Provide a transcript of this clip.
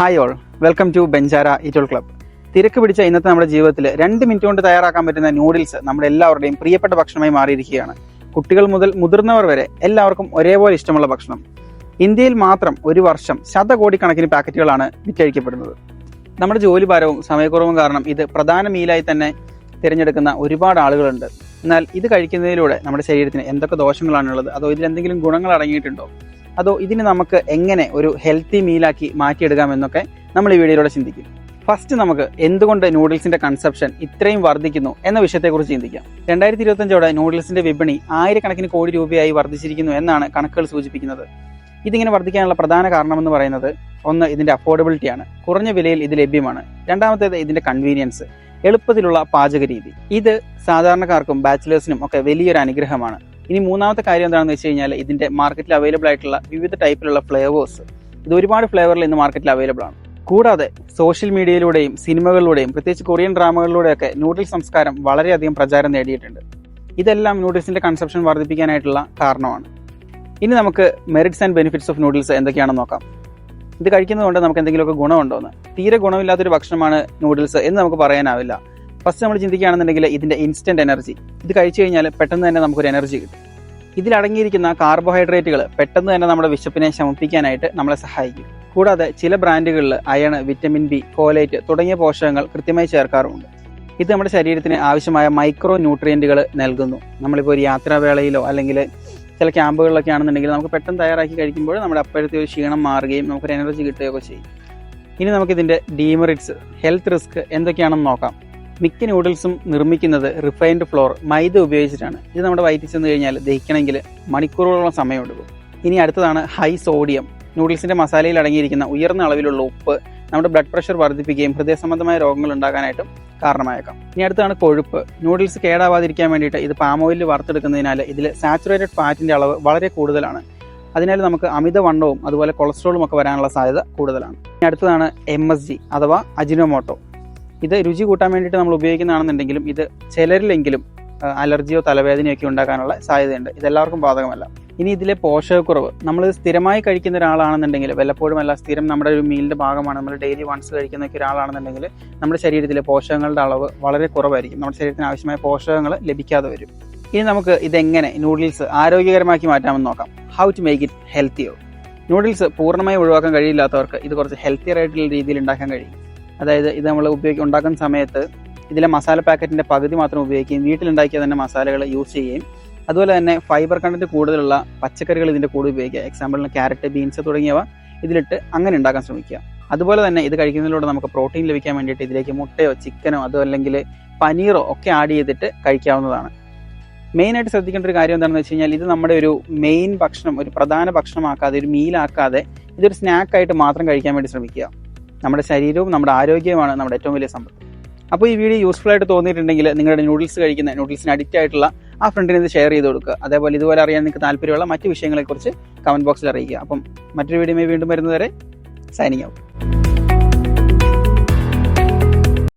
Hi all welcome to ബെഞ്ചാര ഇറ്റോൾ club തിരക്ക് പിടിച്ച ഇന്നത്തെ നമ്മുടെ ജീവിതത്തിൽ രണ്ട് മിനിറ്റ് കൊണ്ട് തയ്യാറാക്കാൻ പറ്റുന്ന നൂഡിൽസ് നമ്മുടെ എല്ലാവരുടെയും പ്രിയപ്പെട്ട ഭക്ഷണമായി മാറിയിരിക്കുകയാണ്. കുട്ടികൾ മുതൽ മുതിർന്നവർ വരെ എല്ലാവർക്കും ഒരേപോലെ ഇഷ്ടമുള്ള ഭക്ഷണം. ഇന്ത്യയിൽ മാത്രം ഒരു വർഷം ശതകോടിക്കണക്കിന് പാക്കറ്റുകളാണ് വിറ്റഴിക്കപ്പെടുന്നത്. നമ്മുടെ ജോലി ഭാരവും സമയക്കുറവും കാരണം ഇത് പ്രധാന മീലായി തന്നെ തിരഞ്ഞെടുക്കുന്ന ഒരുപാട് ആളുകളുണ്ട്. എന്നാൽ ഇത് കഴിക്കുന്നതിലൂടെ നമ്മുടെ ശരീരത്തിന് എന്തൊക്കെ ദോഷങ്ങളാണുള്ളത്? അതോ ഇതിൽ എന്തെങ്കിലും ഗുണങ്ങൾ അടങ്ങിയിട്ടുണ്ടോ? അതോ ഇതിനെ നമുക്ക് എങ്ങനെ ഒരു ഹെൽത്തി മീലാക്കി മാറ്റിയെടുക്കാമെന്നൊക്കെ നമ്മൾ ഈ വീഡിയോയിലൂടെ ചിന്തിക്കും. ഫസ്റ്റ് നമുക്ക് എന്തുകൊണ്ട് നൂഡിൽസിന്റെ കൺസെപ്ഷൻ ഇത്രയും വർദ്ധിക്കുന്നു എന്ന വിഷയത്തെക്കുറിച്ച് ചിന്തിക്കാം. രണ്ടായിരത്തി ഇരുപത്തഞ്ചോടെ നൂഡിൽസിന്റെ വിപണി ആയിരക്കണക്കിന് കോടി രൂപയായി വർദ്ധിച്ചിരിക്കുന്നു എന്നാണ് കണക്കുകൾ സൂചിപ്പിക്കുന്നത്. ഇതിങ്ങനെ വർദ്ധിക്കാനുള്ള പ്രധാന കാരണം എന്ന് പറയുന്നത് ഒന്ന് ഇതിന്റെ അഫോർഡബിലിറ്റിയാണ് കുറഞ്ഞ വിലയിൽ ഇത് ലഭ്യമാണ്. രണ്ടാമത്തേത് ഇതിന്റെ കൺവീനിയൻസ് എളുപ്പത്തിലുള്ള പാചക രീതി ഇത് സാധാരണക്കാർക്കും ബാച്ചിലേഴ്സിനും ഒക്കെ വലിയൊരു അനുഗ്രഹമാണ്. ഇനി മൂന്നാമത്തെ കാര്യം എന്താണെന്ന് വെച്ച് കഴിഞ്ഞാൽ ഇതിന്റെ മാർക്കറ്റിൽ അവൈലബിൾ ആയിട്ടുള്ള വിവിധ ടൈപ്പിലുള്ള ഫ്ലേവേഴ്സ് ഇത് ഒരുപാട് ഫ്ലേവറിൽ ഇന്ന് മാർക്കറ്റിൽ അവൈലബിൾ ആണ്. കൂടാതെ സോഷ്യൽ മീഡിയയിലൂടെയും സിനിമകളിലൂടെയും പ്രത്യേകിച്ച് കൊറിയൻ ഡ്രാമകളിലൂടെയൊക്കെ നൂഡിൽ സംസ്കാരം വളരെയധികം പ്രചാരം നേടിയിട്ടുണ്ട്. ഇതെല്ലാം ന്യൂഡിൽസിന്റെ കൺസപ്ഷൻ വർദ്ധിപ്പിക്കാനായിട്ടുള്ള കാരണമാണ്. ഇനി നമുക്ക് merits and benefits of noodles എന്തൊക്കെയാണെന്ന് നോക്കാം. ഇത് കഴിക്കുന്നതുകൊണ്ട് നമുക്ക് എന്തെങ്കിലുമൊക്കെ ഗുണമുണ്ടോ എന്ന് തീരെ ഗുണമില്ലാത്തൊരു ഭക്ഷണമാണ് നൂഡിൽസ് എന്ന് നമുക്ക് പറയാനാവില്ല. ഫസ്റ്റ് നമ്മൾ ചിന്തിക്കുകയാണെന്നുണ്ടെങ്കിൽ ഇതിന്റെ ഇൻസ്റ്റന്റ് എനർജി ഇത് കഴിച്ചു കഴിഞ്ഞാൽ പെട്ടെന്ന് തന്നെ നമുക്കൊരു എനർജി കിട്ടും. ഇതിൽ അടങ്ങിയിരിക്കുന്ന കാർബോഹൈഡ്രേറ്റുകൾ പെട്ടെന്ന് തന്നെ നമ്മുടെ വിശപ്പിനെ ശമിപ്പിക്കാനായിട്ട് നമ്മളെ സഹായിക്കും. കൂടാതെ ചില ബ്രാൻഡുകളിൽ അയൺ വിറ്റമിൻ ബി ഫോലേറ്റ് തുടങ്ങിയ പോഷകങ്ങൾ കൃത്യമായി ചേർക്കാറുമുണ്ട്. ഇത് നമ്മുടെ ശരീരത്തിന് ആവശ്യമായ മൈക്രോ ന്യൂട്രിയന്റുകൾ നൽകുന്നു. നമ്മളിപ്പോൾ ഒരു യാത്രാവേളയിലോ അല്ലെങ്കിൽ ചില ക്യാമ്പുകളിലൊക്കെ ആണെന്നുണ്ടെങ്കിൽ നമുക്ക് പെട്ടെന്ന് തയ്യാറാക്കി കഴിക്കുമ്പോൾ നമ്മുടെ അപ്പോഴത്തെ ഒരു ക്ഷീണം മാറുകയും നമുക്കൊരു എനർജി കിട്ടുകയൊക്കെ ചെയ്യും. ഇനി നമുക്കിതിന്റെ ഡീമെറിറ്റ്സ് ഹെൽത്ത് റിസ്ക് എന്തൊക്കെയാണെന്ന് നോക്കാം. മിക്ക നൂഡിൽസും നിർമ്മിക്കുന്നത് റിഫൈൻഡ് ഫ്ലോർ മൈദ ഉപയോഗിച്ചിട്ടാണ്. ഇത് നമ്മുടെ വയറ്റിൽ ചെന്ന് കഴിഞ്ഞാൽ ദഹിക്കണമെങ്കിൽ മണിക്കൂറുകളോളം സമയമെടുക്കും. ഇനി അടുത്തതാണ് ഹൈ സോഡിയം നൂഡിൽസിന്റെ മസാലയിൽ അടങ്ങിയിരിക്കുന്ന ഉയർന്ന അളവിലുള്ള ഉപ്പ് നമ്മുടെ ബ്ലഡ് പ്രഷർ വർദ്ധിപ്പിക്കുകയും ഹൃദയ സംബന്ധമായ രോഗങ്ങൾ ഉണ്ടാകാനായിട്ടും കാരണമായേക്കാം. ഇനി അടുത്താണ് കൊഴുപ്പ്. നൂഡിൽസ് കേടാവാതിരിക്കാൻ വേണ്ടിയിട്ട് ഇത് പാം ഓയിലിൽ വറുത്തെടുക്കുന്നതിനാൽ ഇതിൽ സാച്ചുറേറ്റഡ് ഫാറ്റിന്റെ അളവ് വളരെ കൂടുതലാണ്. അതിനാൽ നമുക്ക് അമിതവണ്ണവും അതുപോലെ കൊളസ്ട്രോളും ഒക്കെ വരാനുള്ള സാധ്യത കൂടുതലാണ്. ഇനി അടുത്തതാണ് എം എസ് ജി അഥവാ അജിനോമോട്ടോ ഇത് രുചി കൂട്ടാൻ വേണ്ടിയിട്ട് നമ്മൾ ഉപയോഗിക്കുന്നതാണെന്നുണ്ടെങ്കിലും ഇത് ചിലരിലെങ്കിലും അലർജിയോ തലവേദനയോ ഒക്കെ ഉണ്ടാക്കാനുള്ള സാധ്യതയുണ്ട്. ഇതെല്ലാവർക്കും ബാധകമല്ല. ഇനി ഇതിലെ പോഷകക്കുറവ്. നമ്മൾ സ്ഥിരമായി കഴിക്കുന്ന ഒരാളാണെന്നുണ്ടെങ്കിൽ വല്ലപ്പോഴും അല്ല സ്ഥിരം നമ്മുടെ ഒരു മീലിന്റെ ഭാഗമാണ് നമ്മൾ ഡെയിലി വൺസ് കഴിക്കുന്ന ഒക്കെ ഒരാളാണെന്നുണ്ടെങ്കിൽ നമ്മുടെ ശരീരത്തിലെ പോഷകങ്ങളുടെ അളവ് വളരെ കുറവായിരിക്കും. നമ്മുടെ ശരീരത്തിന് ആവശ്യമായ പോഷകങ്ങൾ ലഭിക്കാതെ വരും. ഇനി നമുക്ക് ഇതെങ്ങനെ നൂഡിൽസ് ആരോഗ്യകരമാക്കി മാറ്റാമെന്ന് നോക്കാം. ഹൗ ടു മേക്ക് ഇറ്റ് ഹെൽത്തിയോ നൂഡിൽസ് പൂർണമായി ഒഴിവാക്കാൻ കഴിയില്ലാത്തവർക്ക് ഇത് കുറച്ച് ഹെൽത്തിയർ ആയിട്ടുള്ള രീതിയിൽ ഉണ്ടാക്കാൻ കഴിയും. അതായത് ഇത് നമ്മൾ ഉപയോഗിക്കുക ഉണ്ടാക്കുന്ന സമയത്ത് ഇതിലെ മസാല പാക്കറ്റിന്റെ പകുതി മാത്രം ഉപയോഗിക്കുകയും വീട്ടിലുണ്ടാക്കിയ തന്നെ മസാലകൾ യൂസ് ചെയ്യുകയും അതുപോലെ തന്നെ ഫൈബർ കണ്ടന്റ് കൂടുതലുള്ള പച്ചക്കറികൾ ഇതിന്റെ കൂടെ ഉപയോഗിക്കുക. എക്സാമ്പിളിന് ക്യാരറ്റ് ബീൻസ് തുടങ്ങിയവ ഇതിലിട്ട് അങ്ങനെ ഉണ്ടാക്കാൻ ശ്രമിക്കുക. അതുപോലെ തന്നെ ഇത് കഴിക്കുന്നതിലൂടെ നമുക്ക് പ്രോട്ടീൻ ലഭിക്കാൻ വേണ്ടിയിട്ട് ഇതിലേക്ക് മുട്ടയോ ചിക്കനോ അതോ അല്ലെങ്കിൽ പനീറോ ഒക്കെ ആഡ് ചെയ്തിട്ട് കഴിക്കാവുന്നതാണ്. മെയിനായിട്ട് ശ്രദ്ധിക്കേണ്ട ഒരു കാര്യം എന്താണെന്ന് വെച്ച് കഴിഞ്ഞാൽ ഇത് നമ്മുടെ ഒരു മെയിൻ ഭക്ഷണം ഒരു പ്രധാന ഭക്ഷണമാക്കാതെ ഒരു മീലാക്കാതെ ഇതൊരു സ്നാക്കായിട്ട് മാത്രം കഴിക്കാൻ വേണ്ടി ശ്രമിക്കുക. നമ്മുടെ ശരീരവും നമ്മുടെ ആരോഗ്യവുമാണ് നമ്മുടെ ഏറ്റവും വലിയ സമ്പത്ത്. അപ്പോൾ ഈ വീഡിയോ യൂസ്ഫുൾ ആയിട്ട് തോന്നിയിട്ടുണ്ടെങ്കിൽ നിങ്ങളുടെ നൂഡിൽസ് കഴിക്കുന്ന നൂഡിൽസിന് അഡിക്റ്റ് ആയിട്ടുള്ള ആ ഫ്രണ്ടിന് ഇത് ഷെയർ ചെയ്ത് കൊടുക്കുക. അതേപോലെ ഇതുപോലെ അറിയാൻ നിങ്ങൾക്ക് താല്പര്യമുള്ള മറ്റ് വിഷയങ്ങളെക്കുറിച്ച് കമന്റ് ബോക്സിൽ അറിയിക്കുക. അപ്പം മറ്റൊരു വീഡിയോ വീണ്ടും വരുന്നതുവരെ സൈനിങ് ഔട്ട്